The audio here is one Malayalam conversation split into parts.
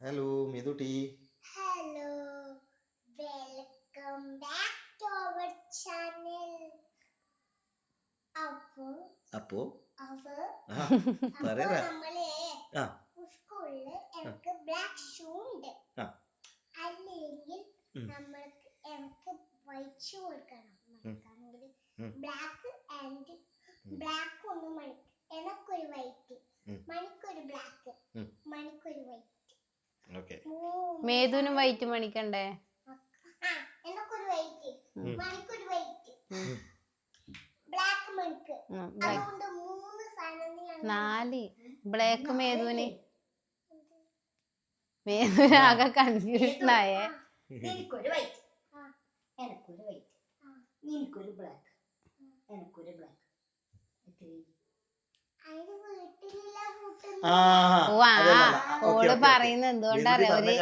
Hello Mithutty hello welcome back to our channel അപ്പോ അപ്പോ? അവ പറയറ നമ്മളെ ആ. സ്കൂളിൽ എനിക്ക് ബ്ലാക്ക് ഷൂ ഉണ്ട്. ആ. അല്ലെങ്കിൽ. നമ്മൾക്ക് എനിക്ക് വൈറ്റ് ഷൂ കൊടുക്കണം നമുക്കാണെങ്കിൽ ഉം. ബ്ലാക്ക് ആൻഡ് ഉം. ബ്ലാക്ക് ഒന്ന് മണിക്ക് എനക്കൊരു വൈറ്റ് ഉം. മണിക്കൊരു ബ്ലാക്ക് ഉം. മണിക്കൊരു വൈറ്റ് ഓക്കെ മേതുനും വൈറ്റ് മണിക്കണ്ടേ ആ എനക്കൊരു വൈറ്റ് ഉം. മണിക്കൊരു വൈറ്റ് ഉം. ബ്ലാക്ക് മണിക്ക് ഉം, black. അതുകൊണ്ട് വൈറ്റ് മണിക്കണ്ടേ നാല്. ബ്ലാക്ക് മേതുന് മേതുന് ആകെ കൺഫ്യൂഷൻ ആയേ. എനിക്കൊരു വൈറ്റ്. എനക്കൊരു വൈറ്റ് ആ. നിനക്കൊരു ബ്ലാക്ക് എനക്കൊരു ബ്ലാക്ക് അതിന് വീട്ടിലില്ല ആ കൂട്ടുന്നു ഓ ആ ഓൾ പറയുന്നത് എന്തുകൊണ്ടാ അറിയാ ഒരു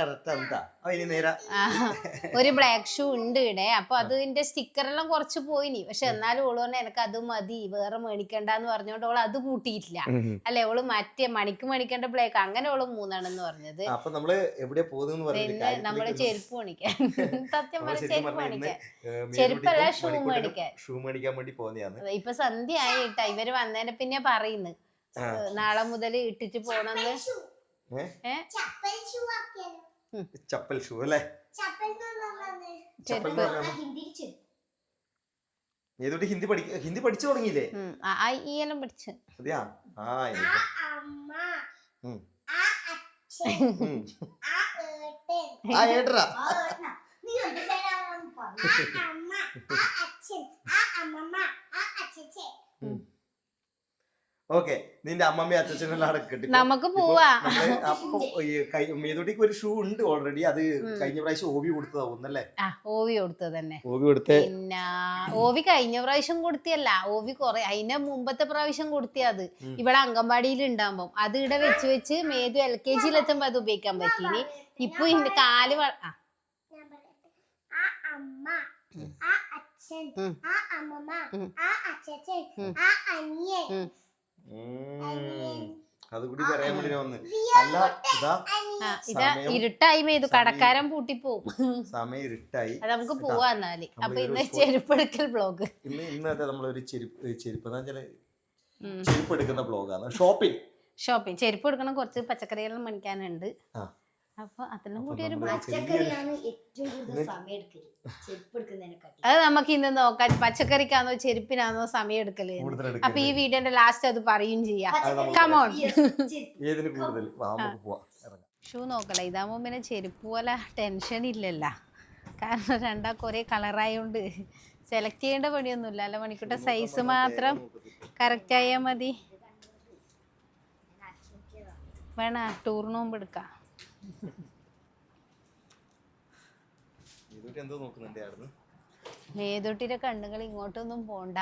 ഒരു ബ്ലാക്ക് ഷൂ ഉണ്ട് ഇവിടെ. അപ്പൊ അതിന്റെ സ്റ്റിക്കറെല്ലാം കുറച്ച് പോയിനി. പക്ഷെ എന്നാലും ഓൾ പറഞ്ഞ എനിക്ക് അത് മതി വേറെ മേടിക്കണ്ടെന്ന് പറഞ്ഞോണ്ട് ഓൾ അത് കൂട്ടിയിട്ടില്ല. അല്ലെ? ഓൾ മറ്റേ മണിക്ക് മേടിക്കേണ്ട ബ്ലാക്ക് അങ്ങനെ ഓൾ മൂന്നെണ്ണെന്ന് പറഞ്ഞത്. അപ്പൊ നമ്മൾ എവിടെ പോകുന്നു നമ്മൾ ചെരുപ്പ് മേടിക്കാൻ. സത്യം പറഞ്ഞ ചെരുപ്പ് മേടിക്കാൻ. ചെരുപ്പല്ല, ഷൂ മേടിക്കാൻ. ഷൂ മേടിക്കാൻ വേണ്ടി പോകുന്നതാണ് ഇപ്പൊ സന്ധ്യ ആയിട്ടാ ഇവർ വന്നതിനെ പിന്നെ പറയുന്നു. നാളെ മുതൽ ഇട്ടിട്ട് പോണെന്ന്. ഷൂ ഏ? ഏ ചപ്പൽ ഷൂ അല്ലേ? ഏതോട്ട് ഹിന്ദി പഠിക്ക ഹിന്ദി പഠിച്ചു തുടങ്ങിയില്ലേ? ഐ എല്ലാം അതെയാ? ആ ആ അമ്മ. ആ അച്ഛൻ. ആ ഏട്ടൻ. ആ ഏട്ടറാ നീ എന്തിനാണ് ആ അമ്മ ആ അച്ഛൻ ആ അമ്മമ്മ ആ അച്ഛൻ ഓക്കെ നിന്റെ അമ്മമ്മ അച്ഛനെല്ലാം അടക്കട്ടെ നമുക്ക് പോവാ. മേതോട്ടിക്ക് ഒരു ഷൂ ഉണ്ട് ഓൾറെഡി അത് കഴിഞ്ഞ പ്രാവശ്യം ഓവി കൊടുത്തതാവുന്നല്ലേ ആ ഓവി കൊടുത്തത് തന്നെ. ഓവി കൊടുത്ത്. പിന്നെ ഓവി കഴിഞ്ഞ പ്രാവശ്യം കൊടുത്തിയല്ല. ഓവി കൊറേ അതിന്റെ മുമ്പത്തെ പ്രാവശ്യം കൊടുത്തിയ അത്. ഇവിടെ അംഗൻവാടിയിൽ ഉണ്ടാകുമ്പോ അത് ഇവിടെ വെച്ച് വെച്ച് മേതു എൽ കെ ജിയിൽ എത്തുമ്പോ അത് ഉപയോഗിക്കാൻ പറ്റീനി ഇപ്പൊ ഇന്റെ കാൽ ആ, ഞാൻ പറയട്ടെ. ആ അമ്മ ആ അച്ഛൻ ആ അമ്മമ്മ ആ അച്ഛൻ ആ അനിയൻ ഉം. അത് കൂടി പറയാൻ വേണ്ടി വന്ന് അല്ല ഇതാ ആ, ഇതാ സമയം- ഇരുട്ടായി സമയം- കടക്കാരൻ പൂട്ടിപ്പോവും. സമയം ഇരുട്ടായി. അത് നമുക്ക് പോവാ എന്നാൽ. അപ്പൊ ഇന്ന് ചെരുപ്പെടുക്കൽ ബ്ലോഗ് ഇന്ന് ഇന്നത്തെ നമ്മളൊരു ചെരുപ്പ് ചെരുപ്പ് എന്ന് ചെരുപ്പ് എടുക്കുന്ന ബ്ലോഗാണ് ഷോപ്പിംഗ് ഷോപ്പിംഗ് ചെരുപ്പ് എടുക്കണം കുറച്ച് പച്ചക്കറികളും മേടിക്കാനുണ്ട്. ആ. അപ്പൊ അതെല്ലാം കൂടി ഒരു ബ്ലോഗ് പച്ചക്കറിയാണ് ഏറ്റവും അത് നമുക്ക് ഇന്ന് നോക്കാം പച്ചക്കറിക്കാണോ ചെരുപ്പിനാണോ സമയം എടുക്കൽ. അപ്പൊ ഈ വീടിന്റെ വീഡിയോന്റെ ലാസ്റ്റ് അത് പറയും ചെയ്യാം. ഇറങ്ങാം. ഷൂ നോക്കല ഇതാകുമ്പോ പിന്നെ ചെരുപ്പ് പോലെ ടെൻഷൻ ഇല്ലല്ല. കാരണം രണ്ടാ കൊറേ കളറായോണ്ട് സെലക്ട് ചെയ്യേണ്ട പണിയൊന്നുമില്ല. അല്ല മണിക്കൂട്ട സൈസ് മാത്രം കറക്റ്റ് ആയാ മതി. വേണ ടൂറിന് മുമ്പ് എടുക്കാം. എന്തോ നോക്കുന്നുണ്ട് മേതൊട്ടിന്റെ കണ്ണുകൾ ഇങ്ങോട്ടൊന്നും പോണ്ട.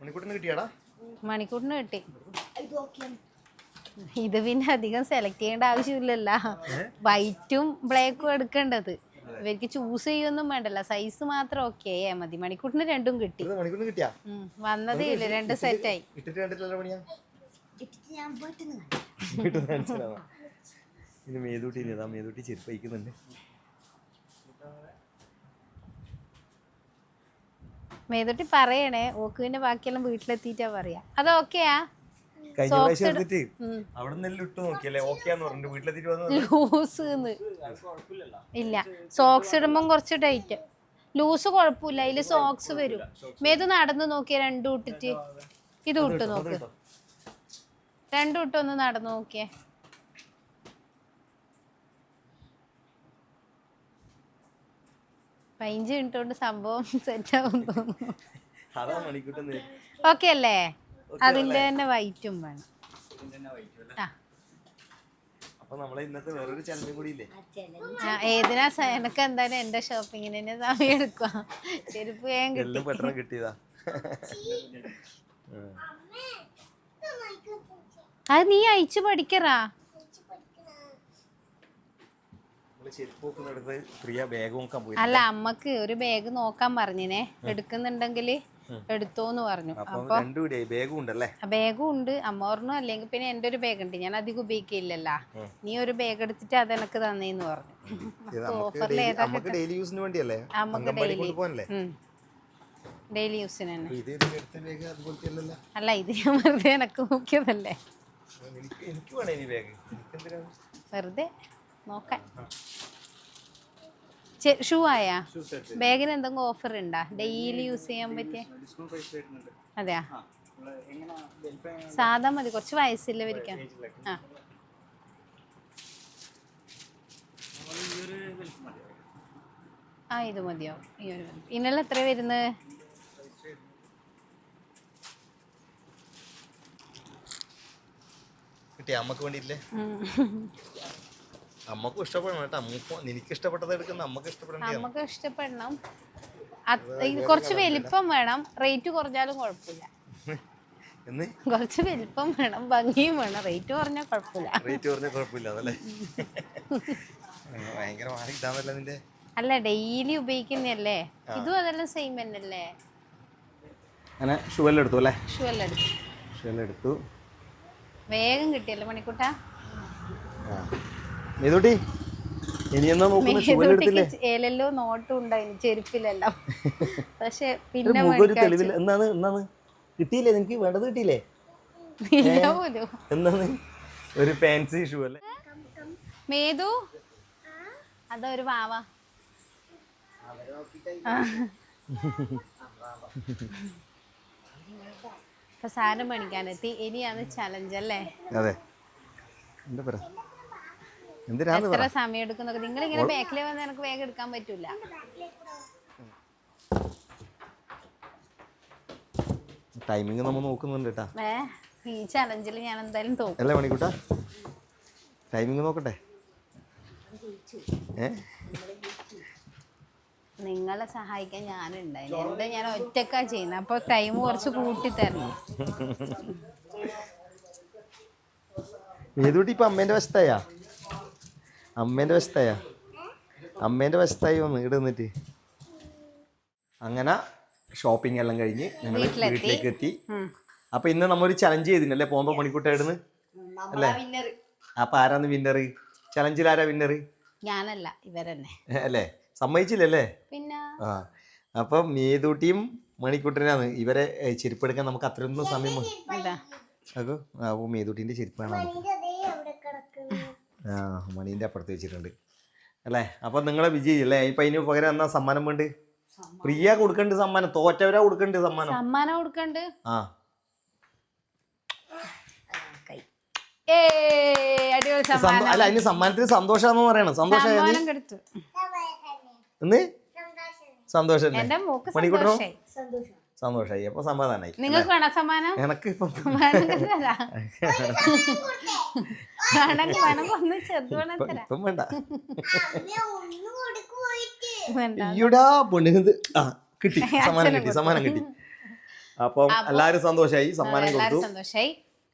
മണിക്കൂട്ടിന് കിട്ടിയാടാ? മണിക്കൂട്ടിന് കിട്ടി. ഇത് പിന്നെ അധികം സെലക്ട് ചെയ്യേണ്ട ആവശ്യമില്ലല്ല. വൈറ്റും ബ്ലാക്കും എടുക്കേണ്ടത്. ഇവർക്ക് ചൂസ് ചെയ്യൊന്നും വേണ്ടല്ല. സൈസ് മാത്രം ഓക്കെ മതി. മണിക്കൂട്ടിന് രണ്ടും കിട്ടി. വന്നതേ ഇല്ല. രണ്ട് സെറ്റായി ആയി. ഇനി മേതൂട്ടി ഇനി മേതൂട്ടി ചെരുപ്പ് അയക്കുന്നുണ്ട്. മേതൊട്ടി പറയണേ ഓക്കുവിന്റെ ബാക്കിയെല്ലാം വീട്ടിലെത്തിയിട്ടാ പറയാ. അത് ഓക്കെയാ കഴിഞ്ഞ Socks പ്രാവശ്യം ഇട- എടുത്തിട്ട് ഉം. അവിടെ നിന്ന് ഇട്ട് നോക്കിയല്ലേ? ഓക്കെയാന്ന് പറഞ്ഞിട്ട് വീട്ടിലെത്തിയിട്ട് ലൂസ് ഇല്ല. സോക്സ് ഇടുമ്പോൾ കുറച്ച് ടൈറ്റ് ലൂസ് കുഴപ്പമില്ല. അതിൽ സോക്സ് വരും. മേത് നടന്നു നോക്കിയ രണ്ടും ഇട്ടിട്ട്? ഇത് ഇട്ട് നോക്ക്. രണ്ടും ഇട്ടൊന്ന് നടന്നു നോക്കിയേ. പതിനഞ്ച് മിനിറ്റ് കൊണ്ട് സംഭവം സെറ്റ് ആവും തോന്നുന്നു ഓക്കെ അല്ലേ അതിന്റെ തന്നെ വൈറ്റും വേണം ഏതിനാ എനക്ക് എന്തായാലും എന്റെ ഷോപ്പിങ്ങിന് തന്നെ സമയം എടുക്കുക ചെരുപ്പ് ഞാൻ കിട്ടിയതാ അത് നീ അയച്ചു പഠിക്കറാ വെച്ച് പഠിക്കണ നമ്മൾ ചെരുപ്പ് നോക്കുന്നിടത്ത് പ്രിയ ബാഗ് നോക്കാൻ പോയി അല്ല അമ്മയ്ക്ക് ഒരു ബാഗ് നോക്കാൻ പറഞ്ഞിനെ. എടുക്കുന്നുണ്ടെങ്കിൽ എടുത്തോന്ന് പറഞ്ഞു. അപ്പം ബാഗും ഉണ്ടല്ലേ? ബാഗും ഉണ്ട്. അമ്മ പറഞ്ഞു അല്ലെങ്കിൽ പിന്നെ എന്റെ ഒരു ബാഗ് ഉണ്ട്. ഞാൻ അധികം ഉപയോഗിക്കില്ലല്ലോ. നീ ഒരു ബാഗ് എടുത്തിട്ട് അത് എനിക്ക് തന്നേന്ന് പറഞ്ഞു. ഓഫറിൽ ഏതാ ഡെയിലി യൂസിന് വേണ്ടിയല്ലേ? നമുക്ക് ഡെയിലി യൂസിന് തന്നെ. അല്ല ഇത് ഞാൻ വെറുതെ എനക്ക് നോക്കിയതല്ലേ? വെറുതെ? നോക്കാൻ ഷൂ ആയാ? ബാഗിന് എന്തെങ്കിലും ഓഫർ ഉണ്ടാ ഡെയിലി യൂസ് ചെയ്യാൻ പറ്റിയ അതെയാ? സാധാ മതി കുറച്ച് വയസ്സില്ലവരിക്കാം ആ. ആ ഇത് മതിയോ? ഈ ഒരു ഇന്നലെ എത്ര വരുന്നത്? കിട്ടിയ? അമ്മയ്ക്ക് വേണ്ടിയില്ലേ അമ്മക്കും ഇഷ്ടപ്പെടണം കേട്ടോ. അമ്മക്കും നിനക്ക് ഇഷ്ടപ്പെട്ടത് എടുക്കുന്ന അമ്മയ്ക്ക് ഇഷ്ടപ്പെടണം നമുക്ക് ഇഷ്ടപ്പെടണം. അത് കുറച്ച് വലിപ്പം വേണം. റേറ്റ് കുറഞ്ഞാലും കുഴപ്പമില്ല. എന്ന്? കുറച്ച് വലിപ്പം വേണം ഭംഗിയും വേണം. റേറ്റ് കുറഞ്ഞാൽ കുഴപ്പമില്ല. റേറ്റ് പറഞ്ഞ കുഴപ്പമില്ല അതല്ലേ? ഭയങ്കര മാറി ഇതാണല്ലോ നിന്റെ. അല്ല ഡെയിലി ഉപയോഗിക്കുന്നതല്ലേ? ഇതും അതെല്ലാം സെയിം തന്നെയല്ലേ? അങ്ങനെ ഷൂ എല്ലാം എടുത്തു അല്ലേ? ഷൂ എല്ലാം എടുത്തു. ഷൂ എല്ലാം എടുത്തു. വേഗം കിട്ടിയല്ലോ മണിക്കൂട്ട. മേതൂട്ടി ഇനി എന്നാ ഏലല്ലോ നോട്ടും ചെരുപ്പിലെല്ലാം. പക്ഷെ പിന്നെ ഒരു എന്നാണ് എന്നാണ്? കിട്ടിയില്ലേ നിനക്ക്? വേണ്ടത് കിട്ടിയില്ലേ? എന്നാണ്? ഒരു ഫാൻസി ഷൂ അല്ലേ? മേതു? വാവ? ഇപ്പൊ സാധനം പണിക്കാനെത്തി ഇനിയാണ് ചലഞ്ച് അല്ലേ? അതെ. എന്താ പറ എന്തിനാന്ന് എത്ര സമയം എടുക്കുന്നൊക്കെ നിങ്ങൾ ഇങ്ങനെ ബാക്കിൽ വന്ന് എനിക്ക് വേഗം എടുക്കാൻ പറ്റൂല. ടൈമിംഗ് നമ്മൾ നോക്കുന്നുണ്ട് കേട്ടാ. ഏ ഈ ചലഞ്ചിൽ ഞാൻ എന്തായാലും തോക്കും. അല്ലേ മണിക്കൂട്ടാ? ടൈമിംഗ് നോക്കട്ടെ. നിങ്ങളെ സഹായിക്കാൻ ഞാനുണ്ടായിരുന്നു എന്താ ഞാൻ ഒറ്റക്കാ ചെയ്യുന്നത് അപ്പൊ ടൈം കുറച്ച് കൂട്ടി തരണം മേതൂട്ടി ഇപ്പൊ അമ്മേന്റെ വശത്തായാ? അമ്മേന്റെ വശത്തായാ? അമ്മേന്റെ വശത്തായി വന്ന് ഇവിടെ നിന്നിട്ട്. അങ്ങനെ ഷോപ്പിംഗ് എല്ലാം കഴിഞ്ഞ് ഞങ്ങൾ വീട്ടിലേക്ക് എത്തി. അപ്പൊ ഇന്ന് നമ്മൊരു ചലഞ്ച് ചെയ്തില്ലേ പോകുമ്പോ മണിക്കൂട്ടായിരുന്നു അല്ലേ? അപ്പൊ ആരാന്ന് വിന്നർ ചലഞ്ചിൽ ആരാ വിന്നർ ഞാനല്ല ഇവരെന്നെ. അല്ലേ? സമ്മതിച്ചില്ലല്ലേ? പിന്നെ? ആ. അപ്പം മേതൂട്ടിയും മണിക്കൂട്ടനാണ്. ഇവരെ ചെരുപ്പെടുക്കാൻ നമുക്ക് അത്രയൊന്നും സമയം വ- ഇതാ. അപ്പൊ ആ ഓ മേതൂട്ടിന്റെ ചെരുപ്പാണ് നമുക്ക് ഇതിന്റെ അതേ അവിടെ കിടക്കുന്നു ആ മണീന്റെ അപ്പുറത്ത് വെച്ചിട്ടുണ്ട്. അല്ലേ? അപ്പോൾ നിങ്ങളെ വിജയി അല്ലേ? ഇപ്പൊ അതിന് പകരം എന്നാ സമ്മാനം വേണ്ട? പ്രിയ കൊടുക്കണ്ട് സമ്മാനം. തോറ്റവരാ കൊടുക്കണ്ട് സമ്മാനം. സമ്മാനം കൊടുക്കണ്ട്. ആ. ഏ അടിപൊളി സമ്മാനം. അല്ല അതിന് സമ്മാനത്തിന് സന്തോഷാന്ന് പറയണം. സന്തോഷം സന്തോഷം. മോക്ക് സന്തോഷം. സന്തോഷായി. അപ്പൊ സമാധാനായി. നിങ്ങൾക്ക് വേണം സമ്മാനം? എനക്ക് ഇപ്പം വേണ്ട. പൊണ്ണുന്നത് ആ കിട്ടി. സമ്മാനം കിട്ടി സമ്മാനം കിട്ടി. അപ്പം എല്ലാരും സന്തോഷായി സമ്മാനം കൊടുത്തു. സന്തോഷായി.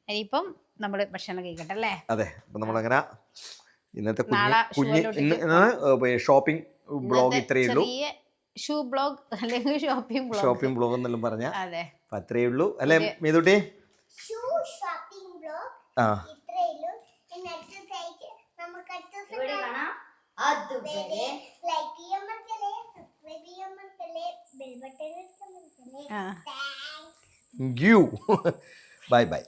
ഇനിയിപ്പം നമ്മൾ ഭക്ഷണം കഴിക്കട്ടെ അല്ലേ? അതെ അപ്പൊ നമ്മളങ്ങനെ ഇന്നത്തെ കുഞ്ഞ് ഇന്ന് ഷോപ്പിംഗ് ബ്ലോഗ് ഇത്രയേ ഉള്ളൂ. ഷൂ ബ്ലോഗ് അല്ലെങ്കിൽ ഷോപ്പിംഗ് ബ്ലോഗ്. ഷോപ്പിംഗ് ബ്ലോഗ് എന്നെല്ലാം പറഞ്ഞ അതെ. അത്രേ ഉള്ളൂ. അല്ലേ മീതുട്ടി? ഷൂ ഷോപ്പിംഗ് ബ്ലോഗ് ആ. ഇത്രയേ ഉള്ളൂ. പിന്നെ അടുത്ത സൈറ്റ് നമുക്ക് അടുത്ത ദിവസം ഇവിടെ കാണാം. അതുവരെ ലൈക്ക് ചെയ്യാൻ മറക്കല്ലേ? സബ്സ്ക്രൈബ് ചെയ്യാൻ മറക്കല്ലേ? ബെൽ ബട്ടൺ അടിക്കാൻ മറക്കല്ലേ? ആ. Thanks you bye bye bye